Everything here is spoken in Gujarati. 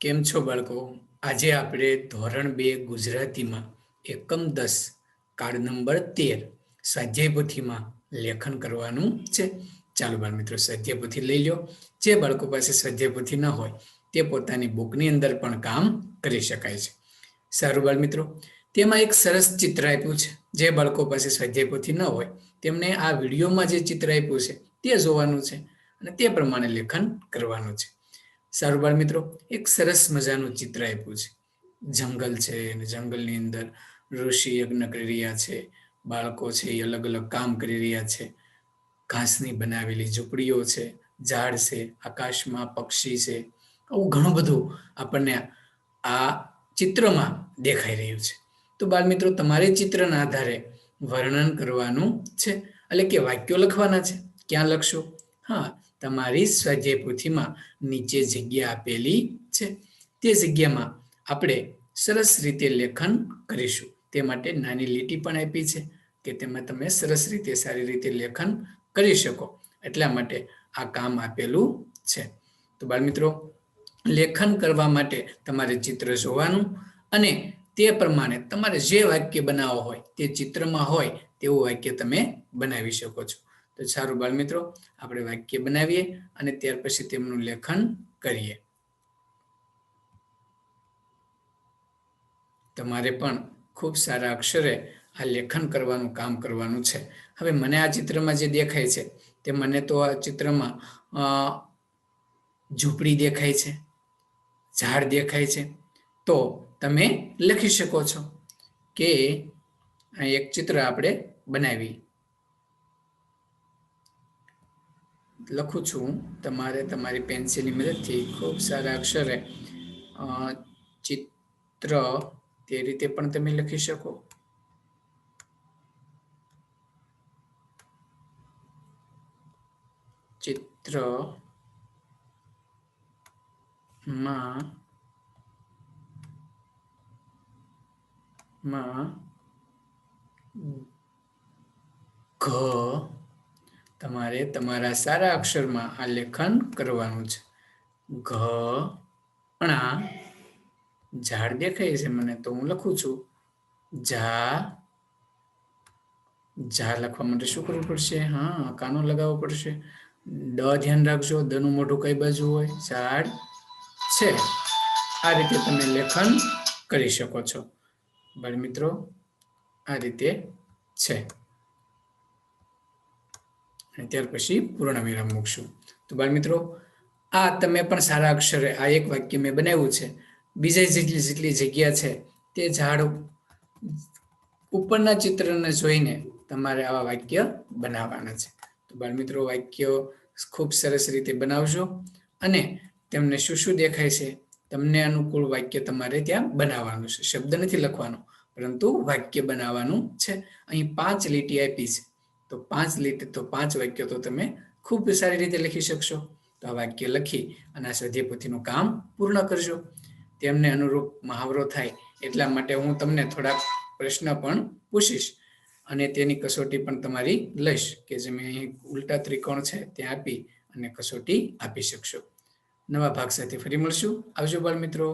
કેમ છો બાળકો? આજે આપણે ધોરણ બે ગુજરાતીમાં એકમ દસ કાર્ડ નંબર તેર સ્વાધ્યાય લેખન કરવાનું છે. ચાલો બાળ મિત્રો સ્વાધ્યાય લઈ લો જે બાળકો પાસે સ્વાધ્યાય ન હોય, તે પોતાની બુકની અંદર પણ કામ કરી શકાય છે. સારું બાળ મિત્રો, તેમાં એક સરસ ચિત્ર આપ્યું છે. જે બાળકો પાસે સ્વાધ્યાય ન હોય, તેમને આ વિડીયોમાં જે ચિત્ર આપ્યું છે, તે જોવાનું છે અને તે પ્રમાણે લેખન કરવાનું છે. સારું બાળ મિત્રો, એક સરસ મજાનું ચિત્ર આપ્યું છે. જંગલ છે અને જંગલની અંદર ઋષિ યજ્ઞ કરી રહ્યા છે, બાળકો છે એ અલગ અલગ કામ કરી રહ્યા છે. ઘાસની બનાવેલી ઝૂંપડીઓ છે, ઝાડ છે, આકાશમાં પક્ષી છે, આવું ઘણું બધું આપણને આ ચિત્રમાં દેખાઈ રહ્યું છે. તો બાળ મિત્રો, તમારે ચિત્રના આધારે વર્ણન કરવાનું છે. એટલે કે વાક્યો લખવાના છે. ક્યાં લખશો? હા તમારી સ્વાધ્યાય પોથીમાં નીચે જગ્યા આપેલી છે. તે જગ્યામાં આપણે સરસ રીતે લેખન કરીશું. તે માટે નાની લીટી પણ આપી છે કે તેમાં તમે સરસ રીતે સારી રીતે લેખન કરી શકો. એટલા માટે આ કામ આપેલું છે. તો બાળ મિત્રો લેખન કરવા માટે તમારે ચિત્ર જોવાનું અને તે પ્રમાણે તમારે જે વાક્ય બનાવવા હોય, તે ચિત્રમાં હોય, તેવું વાક્ય તમે બનાવી શકો છો. તો સારું બાળ મિત્રો આપણે વાક્ય બનાવીએ અને ત્યાર પછી તેમનું લેખન કરીએ. તમારે પણ ખૂબ સારા અક્ષરે આ લેખન કરવાનું કામ કરવાનું છે. હવે મને આ ચિત્રમાં જે દેખાય છે, તે મને તો આ ચિત્રમાં ઝૂંપડી દેખાય છે, ઝાડ દેખાય છે. તો તમે લખી શકો છો કે એક ચિત્ર આપણે બનાવી લખું છું. તમારે તમારી પેન્સિલની મદદથી ખૂબ સારા અક્ષરે ચિત્ર તે રીતે પણ તમે લખી શકો. ચિત્રમાં માં, ઘ તમારે તમારા સારા અક્ષરમાં આ લેખન કરવાનું છે. ઘણા ઝાડ દેખાય છે મને તો હું લખું છું. ઝા ઝા લખવા માટે શું કરવું પડશે? હા, કાનો લગાવવો પડશે. ડ ધ્યાન રાખજો દનું મોઢું કઈ બાજુ હોય? ઝાડ છે. આ રીતે તમે લેખન કરી શકો છો. બાળ મિત્રો, આ રીતે છે. અને ત્યાર પછી પૂર્ણ વિરામ મૂકશું. તો બાળ મિત્રો આ તમે પણ સારા અક્ષરે આ એક વાક્ય મેં બનાવ્યું છે. બીજા જેટલી જેટલી જગ્યા છે તે ઝાડ ઉપરના ચિત્રને જોઈને તમારે આવા વાક્ય બનાવવાના છે. તો બાળ મિત્રો વાક્યો ખૂબ સરસ રીતે બનાવજો અને તેમને શું શું દેખાય છે તમને અનુકૂળ વાક્ય તમારે ત્યાં બનાવવાનું છે. શબ્દ નથી લખવાનો, પરંતુ વાક્ય બનાવવાનું છે. અહીં પાંચ લીટી આપી છે. તો પાંચ લીટી, તો પાંચ વાક્યો તો તમે ખૂબ સારી રીતે લખી શકશો. તો આ વાક્ય લખી અને આ સ્વાધ્યાય પોથીનું કામ પૂર્ણ કરજો. તેમને અનુરૂપ મહાવરો થાય એટલા માટે હું તમને થોડાક પ્રશ્ન પણ પૂછીશ અને તેની કસોટી પણ તમારી લઈશ કે જે મેં અહીં ઉલટા ત્રિકોણ છે તે આપી અને કસોટી આપી શકશો. નવા ભાગ સાથે ફરી મળશું. આવજો બાળ મિત્રો